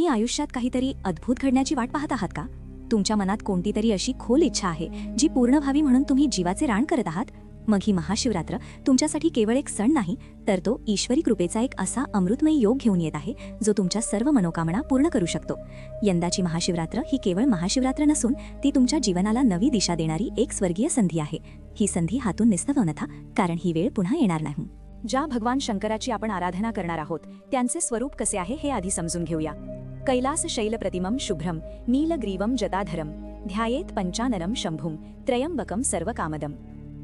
तुम्ही आयुष्यात काहीतरी अद्भुत घडण्याची वाट पाहत आहात का? तुमच्या मनात कोणती तरी अशी खोल इच्छा आहे जी पूर्ण व्हावी म्हणून तुम्ही जीवाचे रान करत आहात? मग ही महाशिवरात्र तुमच्यासाठी केवळ एक सण नाही तर तो ईश्वरी कृपेचा एक असा अमृतमयी योग घेऊन येत आहे जो तुमच्या सर्व मनोकामना पूर्ण करू शकतो. यंदाची महाशिवरात्र ही केवळ महाशिवरात्र नसून ती तुमच्या जीवनाला नवी दिशा देणारी एक स्वर्गीय संधी आहे. ही संधी हातून निस्तव नथा कारण ही वेळ पुन्हा येणार नाही. ज्या भगवान शंकराची आपण आराधना करणार आहोत त्यांचे स्वरूप कसे आहे हे आधी समजून घेऊया. कैलास शैलप्रतिमं शुभ्रं नीलग्रीवं जटाधरम ध्यायेत पंचाननं शंभुम त्र्यंबकम सर्वकामदं।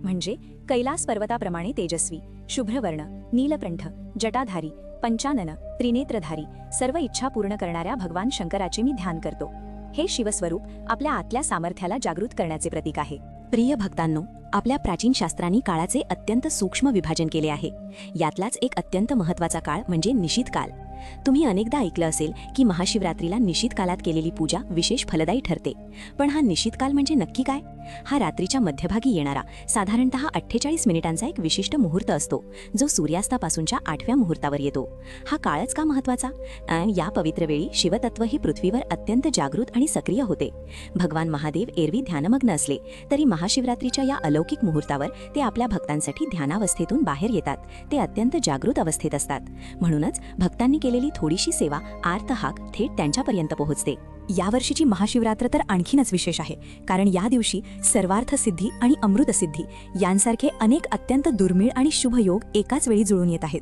म्हणजे कैलास पर्वताप्रमाणे तेजस्वी शुभ्रवर्ण नीलप्रंठ जटाधारी पंचानन त्रिनेत्रधारी सर्व इच्छा पूर्ण करणाऱ्या भगवान शंकराचे मी ध्यान करतो. हे शिवस्वरूप आपल्या आतल्या सामर्थ्याला जागृत करण्याचे प्रतीक आहे. प्रिय भक्तांनो आपल्या प्राचीन शास्त्रांनी काळाचे अत्यंत सूक्ष्म विभाजन केले आहे. यातलाच एक अत्यंत महत्त्वाचा काळ म्हणजे निशित काल. तुम्ही अनेकदा ऐकलं असेल की महाशिवरात्रीला निशित कालात केलेली पूजा विशेष फलदायी ठरते. पण हा निशित काल म्हणजे नक्की काय? हा रात्रीच्या मध्यभागी येणारा साधारणतः अठ्ठेचाळीस मिनिटांचा एक विशिष्ट मुहूर्त असतो जो सूर्यास्तापासूनच्या आठव्या मुहूर्तावर येतो. हा काळच का महत्त्वाचा या पवित्र वेळी शिवतत्व ही पृथ्वीवर अत्यंत जागृत आणि सक्रिय होते. भगवान महादेव एरवी ध्यानमग्न असले तरी महाशिवरात्रीच्या या अलौकिक मुहूर्तावर ते आपल्या भक्तांसाठी ध्यानावस्थेतून बाहेर येतात. ते अत्यंत जागृत अवस्थेत असतात. म्हणूनच भक्तांनी केलेली थोडीशी सेवा आर्तहाक थेट त्यांच्यापर्यंत पोहोचते. यावर्षीची महाशिवरात्र तर आणखीनच विशेष आहे. कारण या दिवशी सर्वार्थ सिद्धी आणि अमृतसिद्धी यांसारखे अनेक अत्यंत दुर्मिळ आणि शुभ योग एकाच वेळी जुळून येत आहेत.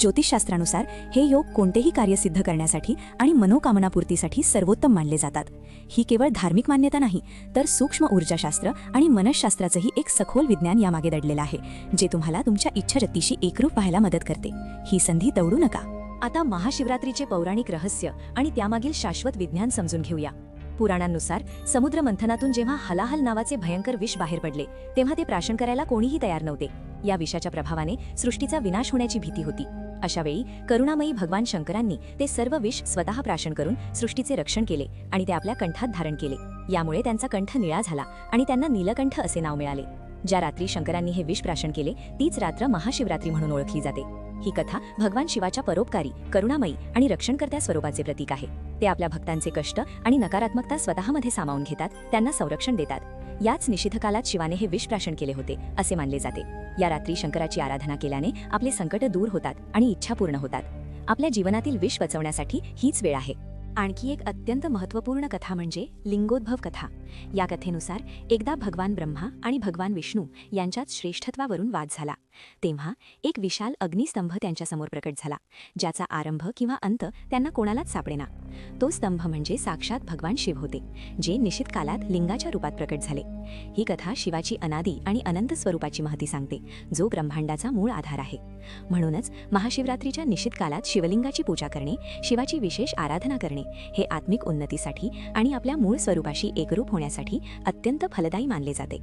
ज्योतिषशास्त्रानुसार हे योग कोणतेही कार्य सिद्ध करण्यासाठी आणि मनोकामनापूर्तीसाठी सर्वोत्तम मानले जातात. ही केवळ धार्मिक मान्यता नाही तर सूक्ष्म ऊर्जाशास्त्र आणि मनसशास्त्राचंही एक सखोल विज्ञान यामागे दडलेलं आहे जे तुम्हाला तुमच्या इच्छाशक्तीशी एकरूप व्हायला मदत करते. ही संधी दवडू नका. आता महाशिवरात्रीचे पौराणिक रहस्य आणि त्यामागील शाश्वत विज्ञान समजून घेऊया. पुराणांनुसार समुद्र मंथनातून जेव्हा हलाहल नावाचे भयंकर विष बाहेर पडले तेव्हा ते प्राशन करायला कोणीही तयार नव्हते. या विषाच्या प्रभावाने सृष्टीचा विनाश होण्याची भीती होती. अशावेळी करुणामयी भगवान शंकरांनी ते सर्व विष स्वतः प्राशन करून सृष्टीचे रक्षण केले आणि ते आपल्या कंठात धारण केले. यामुळे त्यांचा कंठ निळा झाला आणि त्यांना नीलकंठ असे नाव मिळाले. ज्या रात्री शंकरांनी हे विष प्राशन केले तीच रात्र महाशिवरात्री म्हणून ओळखली जाते. ही कथा भगवान शिवाच्या परोपकारी करुणामयी आणि रक्षणकर्त्या स्वरूपाचे प्रतीक आहे. ते आपल्या भक्तांचे कष्ट आणि नकारात्मकता स्वतःमध्ये सामावून घेतात त्यांना संरक्षण देतात. याच निषिद्ध कालात शिवाने हे विष प्राशन केले होते असे मानले जाते. या रात्री शंकराची आराधना केल्याने आपले संकट दूर होतात आणि इच्छा पूर्ण होतात. आपल्या जीवनातील विष वाचवण्यासाठी हीच वेळ आहे. आणखी एक अत्यंत महत्त्वपूर्ण कथा म्हणजे लिंगोद्भव कथा. या कथेनुसार एकदा भगवान ब्रह्मा आणि भगवान विष्णू यांच्यात श्रेष्ठत्वावरून वाद झाला. तेव्हा एक विशाल अग्निस्तंभ त्यांच्यासमोर प्रकट झाला ज्याचा आरंभ किंवा अंत त्यांना कोणालाच सापडेना. तो स्तंभ म्हणजे साक्षात भगवान शिव होते जे निश्चित कालात लिंगाच्या रूपात प्रकट झाले. ही कथा शिवाची अनादी आणि अनंत स्वरूपाची महती सांगते जो ब्रह्मांडाचा मूळ आधार आहे. म्हणूनच महाशिवरात्रीच्या निश्चित कालात शिवलिंगाची पूजा करणे शिवाची विशेष आराधना करणे हे आत्मिक उन्नतीसाठी आणि आपल्या मूळ स्वरूपाशी एकरूप होण्यासाठी अत्यंत फलदायी मानले जाते.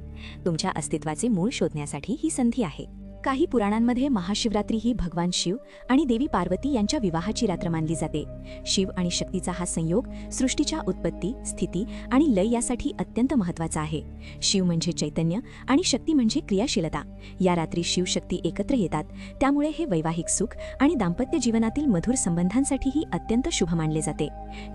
तुमच्या अस्तित्वाचे मूळ शोधण्यासाठी ही संधी आहे. काही पुराणांमध्ये महाशिवरात्री ही भगवान शिव आणि देवी पार्वती यांच्या विवाहाची रात्र मानली जाते. शिव आणि शक्तीचा हा संयोग सृष्टीच्या उत्पत्ती स्थिती आणि लय यासाठी अत्यंत महत्त्वाचा आहे. शिव म्हणजे चैतन्य आणि शक्ती म्हणजे क्रियाशीलता. या रात्री शिवशक्ती एकत्र येतात. त्यामुळे हे वैवाहिक सुख आणि दाम्पत्य जीवनातील मधुर संबंधांसाठीही अत्यंत शुभ मानले जाते.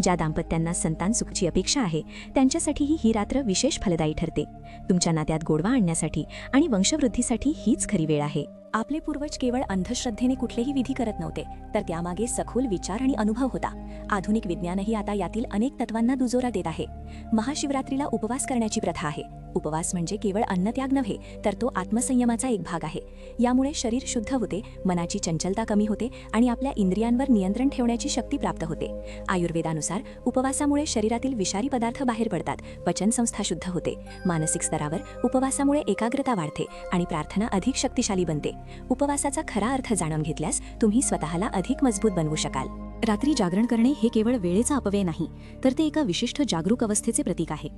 ज्या दाम्पत्यांना संतान सुखची अपेक्षा आहे त्यांच्यासाठीही ही रात्र विशेष फलदायी ठरते. तुमच्या नात्यात गोडवा आणण्यासाठी आणि वंशवृद्धीसाठी हीच खरी वेळ आहे. आहे आपले पूर्वज केवळ अंधश्रद्धेने कुठलेही विधी करत नव्हते तर त्यामागे सखोल विचार आणि अनुभव होता. आधुनिक विज्ञानही आता यातील अनेक तत्वांना दुजोरा देत आहे. महाशिवरात्रीला उपवास करण्याची प्रथा आहे. उपवास म्हणजे केवळ अन्नत्याग नव्हे तर तो आत्मसंयमाचा एक भाग आहे. यामुळे शरीर शुद्ध होते मनाची चंचलता कमी होते आणि आपल्या इंद्रियांवर नियंत्रण ठेवण्याची शक्ती प्राप्त होते. आयुर्वेदानुसार उपवासामुळे शरीरातील विषारी पदार्थ बाहेर पडतात पचनसंस्था शुद्ध होते. मानसिक स्तरावर उपवासामुळे एकाग्रता वाढते आणि प्रार्थना अधिक शक्तिशाली बनते. उपवासाचा खरा अर्थ जाणून घेतल्यास तुम्ही स्वतःला अधिक मजबूत बनवू शकाल. रात्री जागरण करणे हे केवळ वेळेचा अपव्यय नाही तर ते एका विशिष्ट जागरूक अवस्थेचे प्रतीक आहे.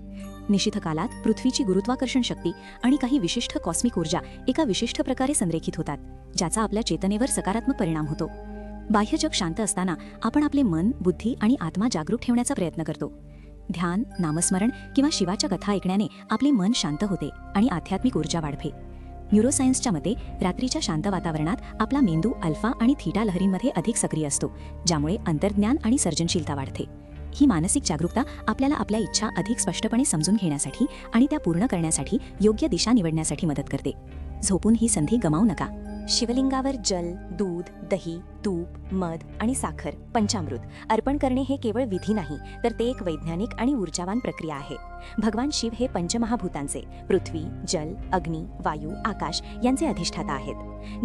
निशिथ कालात पृथ्वीची गुरुत्वाकर्षण शक्ती आणि काही विशिष्ट कॉस्मिक ऊर्जा एका विशिष्ट प्रकारे संरेखित होतात ज्याचा आपल्या चेतनेवर सकारात्मक परिणाम होतो. बाह्य जग शांत असताना आपण आपले मन बुद्धी आणि आत्मा जागरूक ठेवण्याचा प्रयत्न करतो. ध्यान नामस्मरण किंवा शिवाच्या कथा ऐकण्याने आपले मन शांत होते आणि आध्यात्मिक ऊर्जा वाढते. न्यूरोसायन्सच्या मते रात्रीच्या शांत वातावरणात आपला मेंदू अल्फा आणि थीटा लहरींमध्ये अधिक सक्रिय असतो ज्यामुळे अंतर्ज्ञान आणि सर्जनशीलता वाढते. ही मानसिक जागरूकता आपल्याला आपल्या इच्छा अधिक स्पष्टपणे समजून घेण्यासाठी आणि त्या पूर्ण करण्यासाठी योग्य दिशा निवडण्यासाठी मदत करते. झोपून ही संधी गमावू नका. शिवलिंगावर जल दूध दही तूप मध आणि साखर पंचामृत. अर्पण करणे हे केवळ विधी नाही तर ते एक वैज्ञानिक आणि ऊर्जावान प्रक्रिया आहे. भगवान शिव हे पंचमहाभूतांचे पृथ्वी जल अग्नी वायू आकाश यांचे अधिष्ठाता आहेत.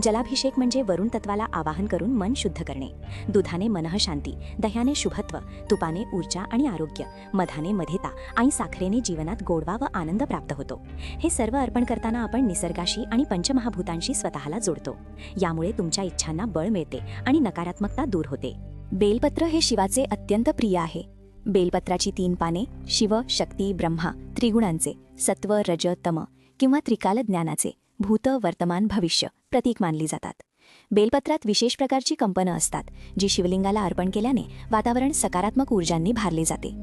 जलाभिषेक म्हणजे वरुण तत्वाला आवाहन करून मन शुद्ध करणे. दुधाने मनःशांती दह्याने शुभत्व तुपाने ऊर्जा आणि आरोग्य मधाने मधेता आणि साखरेने जीवनात गोडवा व आनंद प्राप्त होतो. हे सर्व अर्पण करताना आपण निसर्गाशी आणि पंचमहाभूतांशी स्वतःला जोडतो. यामुळे तुमच्या इच्छांना बळ मिळते आणि नकारात्मकता दूर होते. बेलपत्र हे शिवाचे अत्यंत प्रिय आहे. बेलपत्राची तीन पाने शिव शक्ती ब्रह्मा त्रिगुणांचे सत्व रज तम किंवा त्रिकाल ज्ञानाचे भूत वर्तमान भविष्य प्रतीक मानली जातात. बेलपत्रात विशेष प्रकारची कंपनं असतात जी शिवलिंगाला अर्पण केल्याने वातावरण सकारात्मक ऊर्जांनी भारले जाते.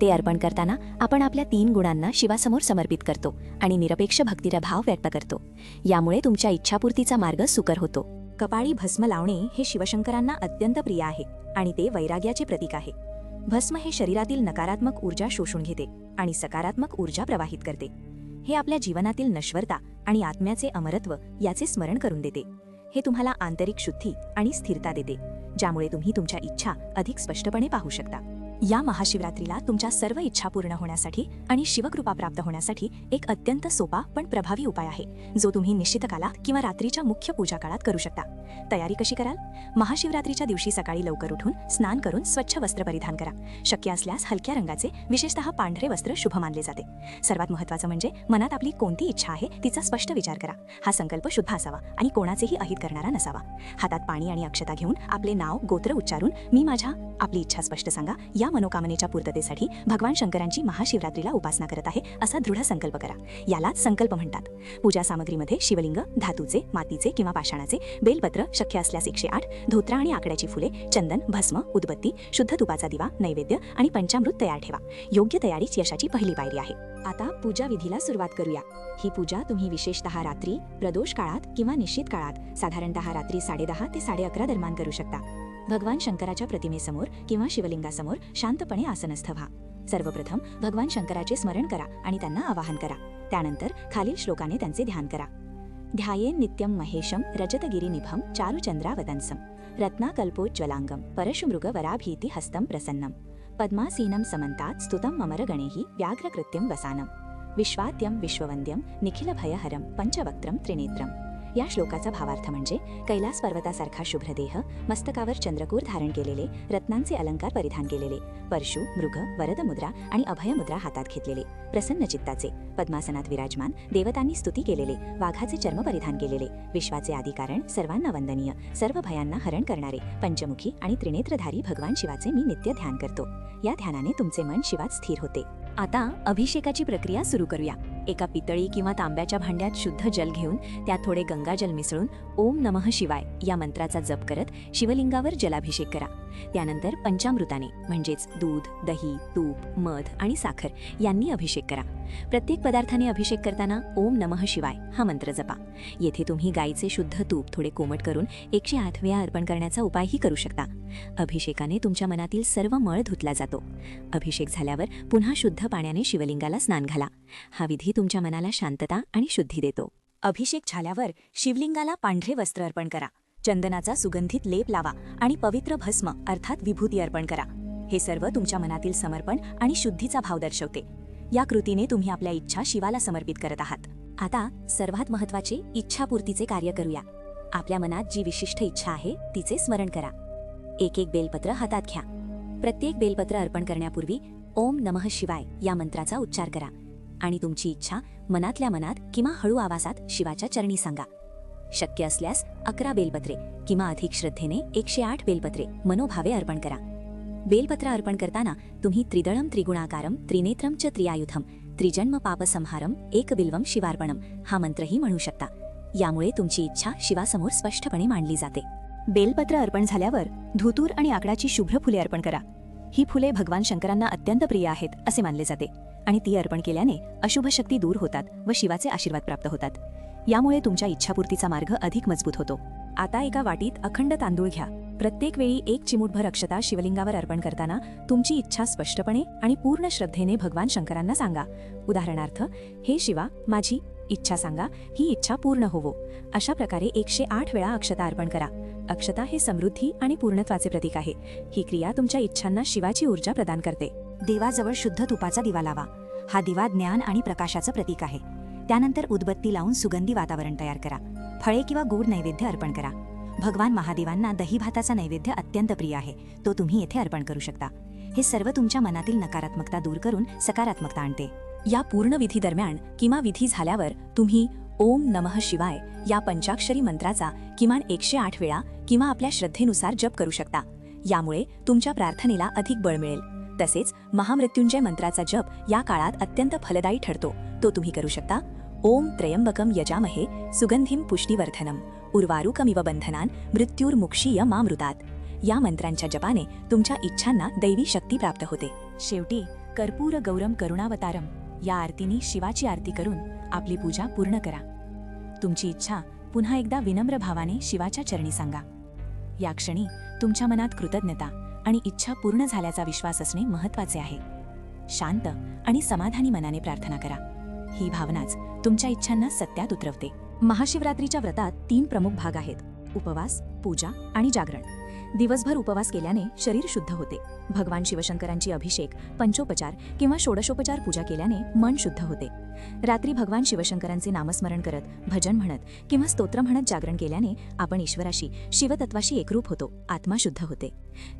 ते अर्पण करताना आपण आपल्या तीन गुणांना शिवासमोर समर्पित करतो आणि निरपेक्ष भक्तीचा भाव व्यक्त करतो. यामुळे तुमच्या इच्छापूर्तीचा मार्ग सुकर होतो. कपाळी भस्म लावणे हे शिवशंकरांना अत्यंत प्रिय आहे आणि ते वैराग्याचे प्रतीक आहे. भस्म हे शरीरातील नकारात्मक ऊर्जा शोषून घेते आणि सकारात्मक ऊर्जा प्रवाहित करते. हे आपल्या जीवनातील नश्वरता आणि आत्म्याचे अमरत्व याचे स्मरण करून देते. हे तुम्हाला आंतरिक शुद्धी आणि स्थिरता देते ज्यामुळे तुम्ही तुमच्या इच्छा अधिक स्पष्टपणे पाहू शकता. या महाशिवरात्रीला तुमच्या सर्व इच्छा पूर्ण होण्यासाठी आणि शिवकृपा प्राप्त होण्यासाठी एक अत्यंत सोपा पण प्रभावी उपाय आहे जो तुम्ही निश्चित कालात किंवा रात्रीच्या मुख्य पूजा काळात करू शकता. तयारी कशी कराल? महाशिवरात्रीच्या दिवशी सकाळी लवकर उठून स्नान करून स्वच्छ वस्त्र परिधान करा. शक्य असल्यास हलक्या रंगाचे विशेषतः पांढरे वस्त्र शुभ मानले जाते. सर्वात महत्त्वाचं म्हणजे मनात आपली कोणती इच्छा आहे तिचा स्पष्ट विचार करा. हा संकल्प शुद्ध असावा आणि कोणाचेही अहित करणारा नसावा. हातात पाणी आणि अक्षता घेऊन आपले नाव गोत्र उच्चारून मी माझ्या आपली इच्छा स्पष्ट सांगा या मनोकामनेच्या पूर्ततेसाठी भगवान शंकरांची महाशिवरात्रीला उपासना करत आहे असा दृढ संकल्प करा. यालाच संकल्प म्हणतात. पूजा सामग्रीमध्ये शिवलिंग धातूचे मातीचे किंवा पाषाणाचे बेलपत्र शक्य असल्यास एकशे आठ धोत्रा आणि आकड्याची फुले चंदन भस्म उदबत्ती शुद्ध तुपाचा दिवा नैवेद्य आणि पंचामृत तयार ठेवा. योग्य तयारीच यशाची पहिली पायरी आहे. आता पूजा विधीला सुरुवात करूया. ही पूजा तुम्ही विशेषतः रात्री प्रदोष काळात किंवा निश्चित काळात साधारणतः रात्री साडेदहा ते साडे अकरा दरम्यान करू शकता. भगवान शंकराच्या प्रतिमेसमोर किंवा शिवलिंगासमोर शांतपणे आसनस्थ व्हा सर्वप्रथम भगवान शंकराचे स्मरण करा आणि त्यांना आवाहन करा. त्यानंतर खालील श्लोकाने त्यांचे ध्यान करा. ध्याये नित्यं महेशं रजतगिरिनिभं चारुचंद्रावदंसं. परशुमृग वराभीती हस्तं प्रसन्नं. पद्मासीनं समन्तात् स्तुतं ममरगणैः व्याघ्रकृत्यं वसानं. विश्वाद्यं विश्ववन्द्यं निखिलभयहरं पंचवक्त्रं त्रिनेत्रम्. या श्लोकाचा भावार्थ म्हणजे कैलास पर्वतासारखा शुभ्र देह मस्तकावर चंद्रकूर धारण केलेले रत्नांचे अलंकार परिधान केलेले परशु मृग वरद मुद्रा आणि अभय मुद्रा हातात घेतलेले प्रसन्न चित्ताचे पद्मासनात विराजमान देवतांनी स्तुती केलेले वाघाचे चर्म परिधान केलेले विश्वाचे आदिकारण सर्वांना वंदनीय सर्व भयांना हरण करणारे पंचमुखी आणि त्रिनेत्रधारी भगवान शिवाचे मी नित्य ध्यान करतो. या ध्यानाने तुमचे मन शिवात स्थिर होते. आता अभिषेकाची प्रक्रिया सुरू करूया. एका पितळी किंवा तांब्याच्या भांड्यात शुद्ध जल घेऊन त्यात थोडे गंगाजल मिसळून ओम नमः शिवाय या मंत्राचा जप करत शिवलिंगावर जलाभिषेक करा. त्यानंतर पंचामृताने म्हणजेच दूध दही तूप मध आणि साखर यांनी अभिषेक करा. प्रत्येक पदार्थाने अभिषेक करताना ओम नमः शिवाय हा मंत्र जपा. येथे तुम्ही गाईचे शुद्ध तूप थोडे कोमट करून एकशे आठ वेळा अर्पण करण्याचा उपायही करू शकता. अभिषेकाने तुमच्या मनातील सर्व मळ धुतला जातो. अभिषेक झाल्यावर पुन्हा शुद्ध पाण्याने शिवलिंगाला स्नान घाला. हा विधी तुमच्या मनाला शांतता आणि शुद्धी देतो. अभिषेक झाल्यावर शिवलिंगाला पांढरे वस्त्र अर्पण करा. चंदनाचा सुगंधित लेप लावा आणि पवित्र भस्म अर्थात विभूती अर्पण करा. हे सर्व तुमच्या मनातील समर्पण आणि शुद्धीचा भाव दर्शवते. या कृतीने तुम्ही आपल्या इच्छा शिवाला समर्पित करत आहात. आता सर्वात महत्त्वाचे इच्छापूर्तीचे कार्य करूया. आपल्या मनात जी विशिष्ट इच्छा आहे तिचे स्मरण करा. एक एक बेलपत्र हातात घ्या. प्रत्येक बेलपत्र अर्पण करण्यापूर्वी ओम नमः शिवाय या मंत्राचा उच्चार करा. आणि तुमची इच्छा मनातल्या मनात किंवा हळू आवाजात शिवाच्या चरणी सांगा. शक्य असल्यास अकरा बेलपत्रे किंवा अधिक श्रद्धेने एकशे आठ बेलपत्रे मनोभावे अर्पण करा. बेलपत्र अर्पण करताना तुम्ही त्रिदळम त्रिगुणाकारम त्रिनेत्रम च त्रियायुधम त्रिजन्म पापसंहारम एक बिल्वम शिवार्पणम हा मंत्रही म्हणू शकता. यामुळे तुमची इच्छा शिवासमोर स्पष्टपणे मांडली जाते. बेलपत्र अर्पण झाल्यावर धुतूर आणि आकडाची शुभ्र फुले अर्पण करा. ही फुले भगवान शंकरांना अत्यंत प्रिय आहेत असे मानले जाते. आणि ती अर्पण केल्याने अशुभ शक्ती दूर होतात व शिवाचे आशीर्वाद प्राप्त होतात. यामुळे तुमच्या इच्छापूर्तीचा मार्ग अधिक मजबूत होतो. आता एका वाटीत अखंड तांदूळ घ्या. प्रत्येक वेळी एक चिमूटभर अक्षता शिवलिंगावर अर्पण करताना तुमची इच्छा स्पष्टपणे आणि पूर्ण श्रद्धेने भगवान शंकरांना सांगा. उदाहरणार्थ हे शिवा माझी इच्छा सांगा. ही इच्छा पूर्ण होवो. अशा प्रकारे एकशे आठ वेळा अक्षता अर्पण करा. अक्षता हे समृद्धी आणि पूर्णत्वाचे प्रतीक आहे. ही क्रिया तुमच्या इच्छांना शिवाची ऊर्जा प्रदान करते. देवाजवळ शुद्ध तुपाचा दिवा लावा. हा दिवा ज्ञान आणि प्रकाशाचं प्रतीक आहे. त्यानंतर उदबत्ती लावून सुगंधी वातावरण तयार करा. फळे किंवा गोड नैवेद्य अर्पण करा. भगवान महादेवांना दही भाताचा नैवेद्य अत्यंत प्रिय आहे. तो तुम्ही येथे अर्पण करू शकता. हे सर्व तुमच्या मनातील नकारात्मकता दूर करून सकारात्मकता आणते. या पूर्ण विधी दरम्यान किंवा विधी झाल्यावर तुम्ही ओम नमः शिवाय या पंचाक्षरी मंत्राचा किमान एकशे आठ वेळा किंवा आपल्या श्रद्धेनुसार जप करू शकता. यामुळे तुमच्या प्रार्थनेला अधिक बळ मिळेल. तसेच महामृत्युंजय मंत्राचा जप या काळात अत्यंत फलदायी ठरतो. तो तुम्ही करू शकता. ओम त्रयंबकम यजामहे सुगंधिम पुष्टीवर्धनम. उर्वारुकमिव बंधनान मृत्युर्मुक्षीय मामृतात या मंत्रांच्या जपाने तुमच्या इच्छांना दैवी शक्ती प्राप्त होते. शेवटी कर्पूर गौरम करुणावतारम. या आरतीने शिवाची आरती करून आपली पूजा पूर्ण करा. तुमची इच्छा पुन्हा एकदा विनम्र भावाने शिवाच्या चरणी सांगा. या क्षणी तुमच्या मनात कृतज्ञता. आणि इच्छा पूर्ण झाल्याचा विश्वास असणे महत्त्वाचे आहे. शांत आणि समाधानी मनाने प्रार्थना करा. ही भावनाच तुमच्या इच्छांना सत्यात उतरवते. महाशिवरात्रीच्या व्रतात तीन प्रमुख भाग आहेत. उपवास पूजा आणि जागरण. दिवसभर उपवास केल्याने शरीर शुद्ध होते. भगवान शिवशंकरांची अभिषेक पंचोपचार किंवा षोडशोपचार पूजा केल्याने मन शुद्ध होते. रात्री भगवान शिवशंकरांचे नामस्मरण करत भजन म्हणत किंवा स्तोत्र म्हणत जागरण केल्याने आपण ईश्वराशी शिवतत्वाशी एकरूप होतो आत्मा शुद्ध होते.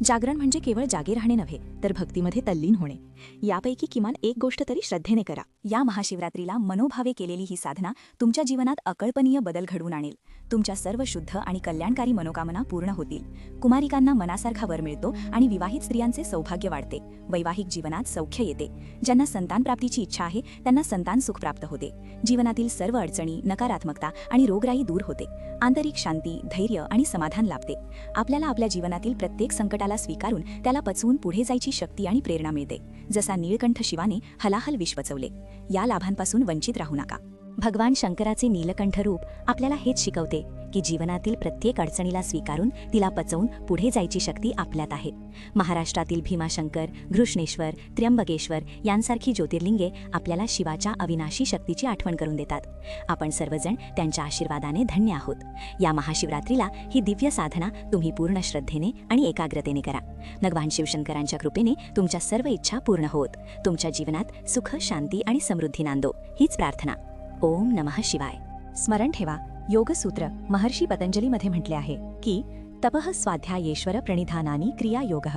जागरण म्हणजे केवळ जागे राहणे नव्हे तर भक्तीमध्ये तल्लीन होणे. यापैकी किमान एक गोष्ट तरी श्रद्धेने करा. या महाशिवरात्रीला मनोभावे केलेली ही साधना तुमच्या जीवनात अकल्पनीय बदल घडवून आणेल. तुमच्या सर्व शुद्ध आणि कल्याणकारी मनोकामना पूर्ण होतील. कुमार कुमारिकांना मनासारखा वर मिळतो आणि विवाहित स्त्रियांचे सौभाग्य वाढते. वैवाहिक जीवनात सौख्य येते. ज्यांना संतान प्राप्तीची इच्छा आहे त्यांना संतान सुख प्राप्त होते. जीवनातील सर्व अडचणी नकारात्मकता आणि रोगराई दूर होते. आंतरिक शांती धैर्य आणि समाधान लाभते. आपल्याला आपल्या जीवनातील प्रत्येक संकटाला स्वीकारून त्याला पचवून पुढे जायची शक्ती आणि प्रेरणा मिळते. जसा नीळकंठ शिवाने हलाहल विष पचवले. या लाभांपासून वंचित राहू नका. भगवान शंकराचे नीलकंठ रूप आपल्याला हेच शिकवते की जीवनातील प्रत्येक अडचणीला स्वीकारून तिला पचवून पुढे जायची शक्ती आपल्यात आहे. महाराष्ट्रातील भीमाशंकर घृष्णेश्वर त्र्यंबकेश्वर यांसारखी ज्योतिर्लिंगे आपल्याला शिवाच्या अविनाशी शक्तीची आठवण करून देतात. आपण सर्वजण त्यांच्या आशीर्वादाने धन्य आहोत. या महाशिवरात्रीला ही दिव्य साधना तुम्ही पूर्ण श्रद्धेने आणि एकाग्रतेने करा. भगवान शिवशंकरांच्या कृपेने तुमच्या सर्व इच्छा पूर्ण होत. तुमच्या जीवनात सुख शांती आणि समृद्धी नांदो. हीच प्रार्थना. ओम नमः शिवाय. स्मरण ठेवा योगसूत्र महर्षी पतंजलीमध्ये म्हटले आहे की तपः स्वाध्यायेश्वर प्रणिधानानी क्रियायोग.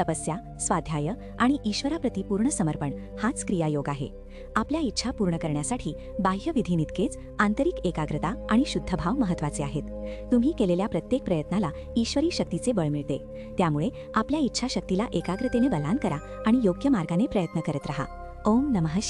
तपस्या स्वाध्याय आणि ईश्वराप्रती पूर्ण समर्पण हाच क्रियायोग आहे. आपल्या इच्छा पूर्ण करण्यासाठी बाह्य विधीनितकेच आंतरिक एकाग्रता आणि शुद्ध भाव महत्त्वाचे आहेत. तुम्ही केलेल्या प्रत्येक प्रयत्नाला ईश्वरी शक्तीचे बळ मिळते. त्यामुळे आपल्या इच्छाशक्तीला एकाग्रतेने बलान करा आणि योग्य मार्गाने प्रयत्न करत रहा. ओम नमः